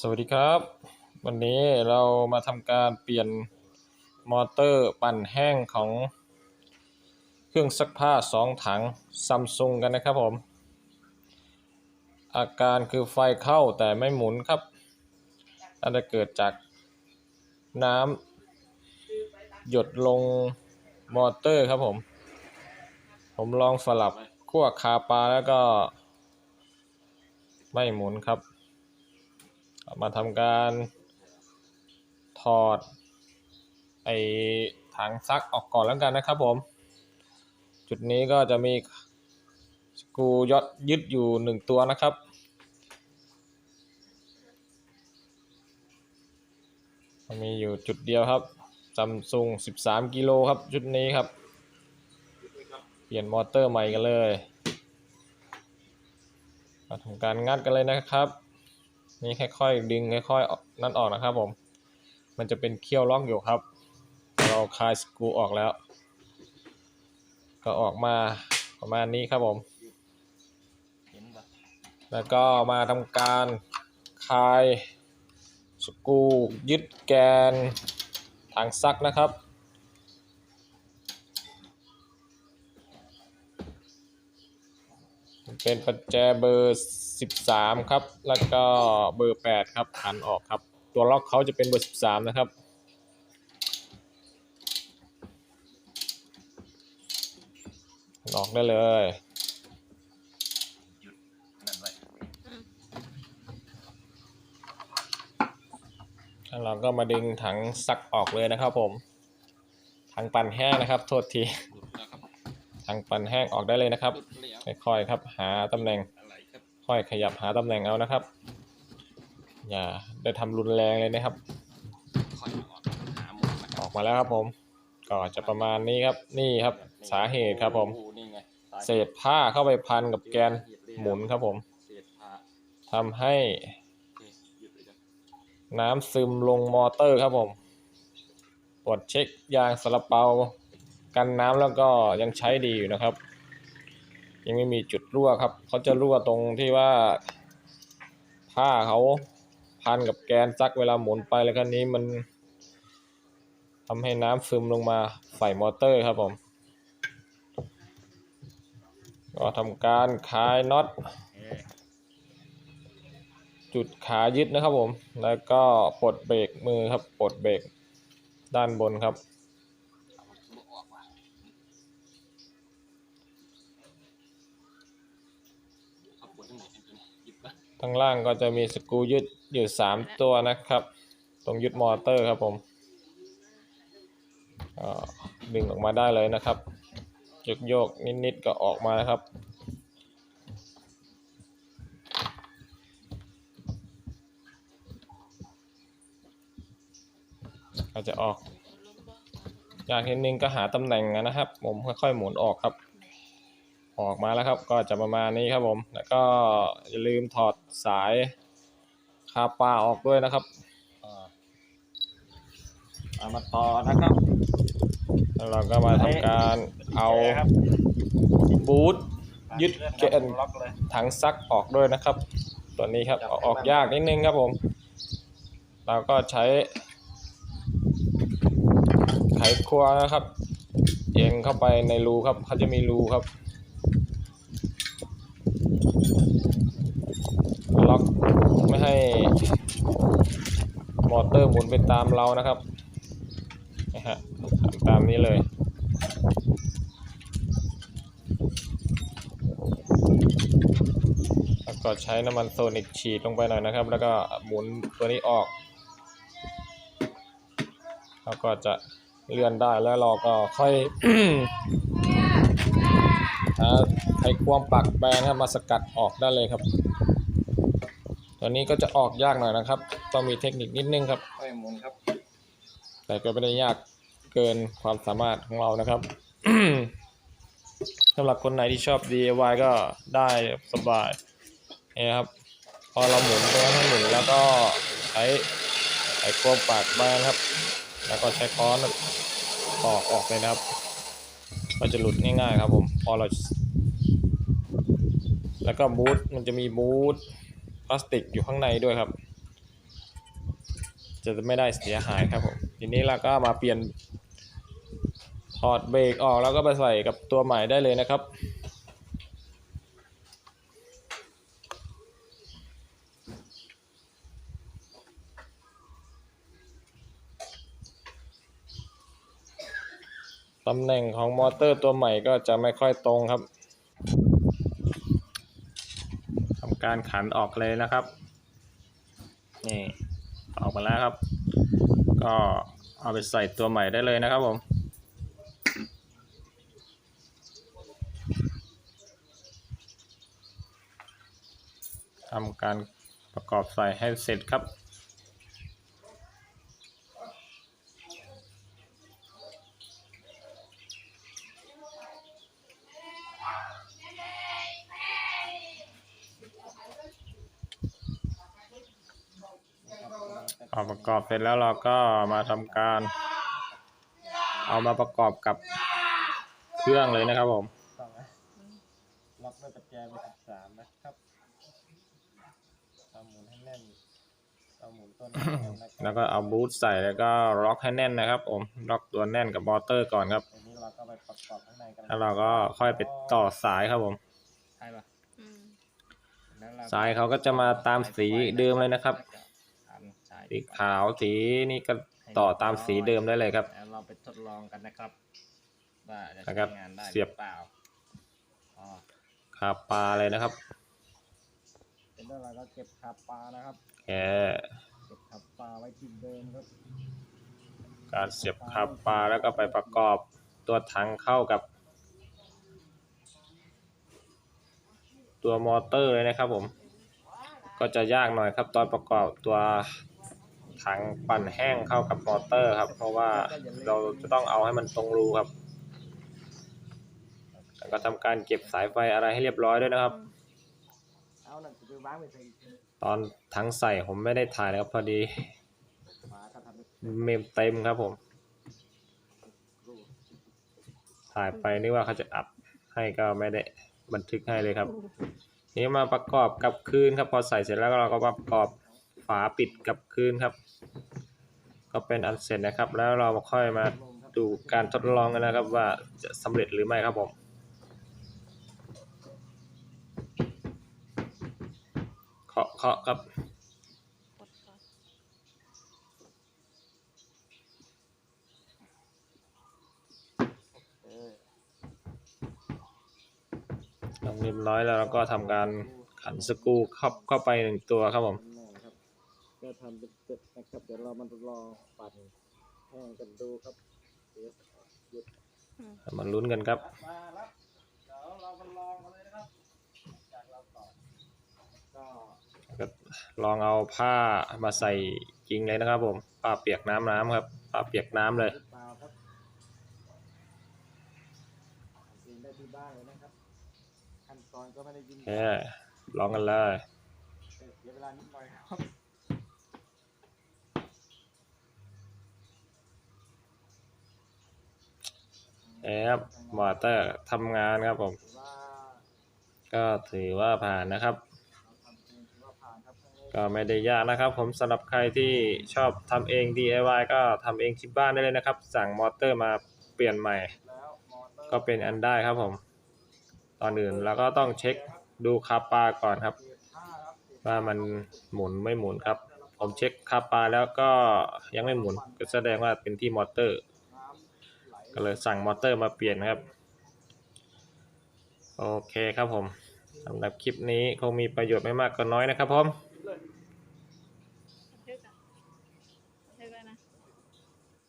สวัสดีครับ วันนี้เรามาทำการเปลี่ยนมอเตอร์ปั่นแห้งของเครื่องซักผ้าสองถังซัมซุงกันนะครับผม อาการคือไฟเข้าแต่ไม่หมุนครับน่าจะเกิดจากน้ำหยดลงมอเตอร์ครับผม ผมลองสลับขั้วคาปลาแล้วก็ไม่หมุนครับ มาทำการถอดไอถังซักออกก่อนแล้วกันนะครับผม จุดนี้ก็จะมีสกูยอดยึดอยู่หนึ่งตัวนะครับ มีอยู่จุดเดียวครับซัมซุง13 กิโลครับ ชุดนี้ครับ เปลี่ยนมอเตอร์ใหม่กันเลยมาทำการงัดกันเลยนะครับ นี่ค่อยๆดึงค่อยๆนั่นออกนะครับผม มันจะเป็นเขี้ยวล็อกอยู่ครับ เราคลายสกูออกแล้ว ก็ออกมาประมาณนี้ครับผม แล้วก็มาทำการคลายสกูยึดแกนถังซักนะครับเป็นปัจแจเบอร์ 13ครับ แล้วก็เบอร์8ครับหันออกครับ ตัวล็อกเขาจะเป็นเบอร์13นะครับหันออกได้เลยนั่นไว้แล้วเราก็มาดึงถังซักออกเลยนะครับผมถังปั่นแห้งนะครับ โทษทีหลุดแล้วครับถังปั่นแห้งออกได้เลยนะครับหลุดแล้วค่อยๆครับ หาตำแหน่งอะไร ค่อยขยับหาตำแหน่งเอานะครับ อย่าได้ทำรุนแรงเลยนะครับออกมาแล้วครับผม ก็จะประมาณนี้ครับ นี่ครับสาเหตุครับผม เศษผ้าเข้าไปพันกับแกนหมุนครับผมเศษผ้าทำให้น้ำซึมลงมอเตอร์ครับผมตรวจเช็คยางสลับเปากันน้ำแล้วก็ยังใช้ดีอยู่นะครับ ยังไม่มีจุดรั่วครับ เขาจะรั่วตรงที่ว่า ผ้าเขาพันกับแกนซักเวลาหมุนไปแล้วครั้นี้มันทำให้น้ำซึมลงมาใส่มอเตอร์ครับผม ก็ทำการคลายน็อตจุดขายึดนะครับผม แล้วก็ปลดเบรกมือครับ ปลดเบรกด้านบนครับ เอาหมุดออกว่ะเอาปวดทั้งหมดเป็นตัวนี้หยิบก่อน ข้างล่างก็จะมีสกรูยึดอยู่สามตัวนะครับ ตรงยึดมอเตอร์ครับผมดึงออกมาได้เลยนะครับโยกโยกๆนิดๆก็ออกมานะครับ ก็จะออก อยากนิดนึงก็หาตำแหน่งนะครับ ผมค่อยๆหมุนออกครับ ออกมาแล้วครับ ก็จะประมาณนี้ครับผม แล้วก็อย่าลืมถอดสายคาปลาออกด้วยนะครับอ่าเอามาต่อนะครับ แล้วเราก็มาทำการเอาบูทยึดแกนล็อกเลยถังซักออกด้วยนะครับ ตัวนี้ครับเอาออกยากนิดนึงครับผม เราก็ใช้ไขควงนะครับ เอียงเข้าไปในรูครับเขาจะมีรูครับ ล็อกไม่ให้มอเตอร์หมุนไปตามเรานะครับนะฮะทำตามนี้เลยแล้วก็ใช้น้ำมันโซนิกฉีดลงไปหน่อยนะครับ แล้วก็หมุนตัวนี้ออกแล้วก็จะเลื่อนได้แล้วเราก็ค่อยหาไขควงปักแบนครับมาสกัดออกได้เลยครับ ตัวนี้ก็จะออกยากหน่อยนะครับ ต้องมีเทคนิคนิดนึงครับค่อยหมุนครับ แต่ก็ไม่ได้ยากเกินความสามารถของเรานะครับสำหรับคนไหนที่ชอบ DIY ก็ได้สบายนี่ครับ พอเราหมุนตัวนั้นให้หมุนแล้วก็ใช้ไขควงปากแบนครับ แล้วก็ใช้ค้อนตอกออกเลยนะครับ ก็จะหลุดง่ายๆครับผม พอเรา แล้วก็บูทมันจะมีบูท พลาสติกอยู่ข้างในด้วยครับ จะไม่ได้เสียหายครับผมทีนี้เราก็มาเปลี่ยนถอดเบรกออกแล้วก็ไปใส่กับตัวใหม่ได้เลยนะครับตำแหน่งของมอเตอร์ตัวใหม่ก็จะไม่ค่อยตรงครับ ทำการขันออกเลยนะครับนี่ออกมาแล้วครับ ก็เอาไปใส่ตัวใหม่ได้เลยนะครับผมทำการประกอบใส่ให้เสร็จครับ พอประกอบเสร็จแล้วเราก็มาทำการ เอามาประกอบกับเครื่องเลยนะครับผมต้องนะล็อกด้วยปัจจัยไปสิบสามนะครับเอาหมุนให้แน่นเอาหมุนต้นให้แน่นนะคแล้รัวบก็เอาบูทใส่แล้วก็ล็อกให้แน่นนะครับ ผมล็อกตัวแน่นกับมอเตอร์ก่อนครับ ทีนี้เราก็ไปประกอบข้างในกันแล้วเราก็ค่อยไปต่อสายครับผม ใช่ปะอืมแล้วเรสายเขาก็จะมาตามสีเดิมเลยนะครับอันสาย สีขาวสีนี่ก็ต่อตามสีเดิมได้เลยครับแล้วเราไปทดลองกันนะครับว่าจะนะคใช้รับงานได้หเสียบรือเปล่าอ๋อขาปลาเลยนะครับ เป็นแล้วเราก็เก็บขับปลานะครับแกเก็บขับปลาไว้ที่เดิมครับ การเสียบขาปลาแล้วก็ไปประกอบตัวถังเข้ากับ ตัวมอเตอร์เลยนะครับผม ก็จะยากหน่อยครับตอนประกอบตัว ถังปั่นแห้งเข้ากับมอเตอร์ครับ เพราะว่าเราจะต้องเอาให้มันตรงรูครับแล้วก็ทำการเก็บสายไฟอะไรให้เรียบร้อยด้วยนะครับ ตอนถังใส่ผมไม่ได้ถ่ายนะครับพอดี เมมเต็มครับผม ถ่ายไปนึกว่าเขาจะอัดให้ก็ไม่ได้บันทึกให้เลยครับ นี้มาประกอบกับคืนครับ พอใส่เสร็จแล้วเราก็ประกอบ ฝาปิดกับคืนครับ ก็เป็นอันเสร็จนะครับ แล้วเราค่อยมาดูการทดลองกันนะครับ ว่าจะสำเร็จหรือไม่ครับผมเคาะเคาะครับเรียบร้อยแล้วเราก็ทำการขันสกูเข้าเข้าไปหนึ่งตัวครับผม ทำเป็นเสร็จนะครับ เดี๋ยวเรามาทดลองปั่นแห้งกันดูครับเดี๋ยวหยุดมาลุ้นกันครับ มาแล้วเดี๋ยวเรามาลองกันเลยนะครับ จากเราต่อก็ก็ลองเอาผ้ามาใส่จริงเลยนะครับ ผมผ้าเปียกน้ำน้ำครับผ้าเปียกน้ำเลยหรือเปล่าครับทำเองได้ที่บ้านเลยนะครับขั้นตอนก็ไม่ได้ยินแค่ลองกันเลย เสียเวลานิดหน่อยครับ แอบมอเตอร์ทำงานครับผม ก็ถือว่าผ่านนะครับ ก็ไม่ได้ยากนะครับ ผมสำหรับใครที่ชอบทำเอง DIY ก็ทำเองที่บ้านได้เลยนะครับ สั่งมอเตอร์มาเปลี่ยนใหม่ ก็เป็นอันได้ครับผม ตอนอื่นเราก็ต้องเช็คดูคาปาก่อนครับ ว่ามันหมุนไม่หมุนครับ ผมเช็คคาปาแล้วก็ยังไม่หมุนก็แสดงว่าเป็นที่มอเตอร์ ก็เลยสั่งมอเตอร์มาเปลี่ยนนะครับ โอเคครับผมสำหรับคลิปนี้คงมีประโยชน์ไม่มากก็น้อยนะครับผม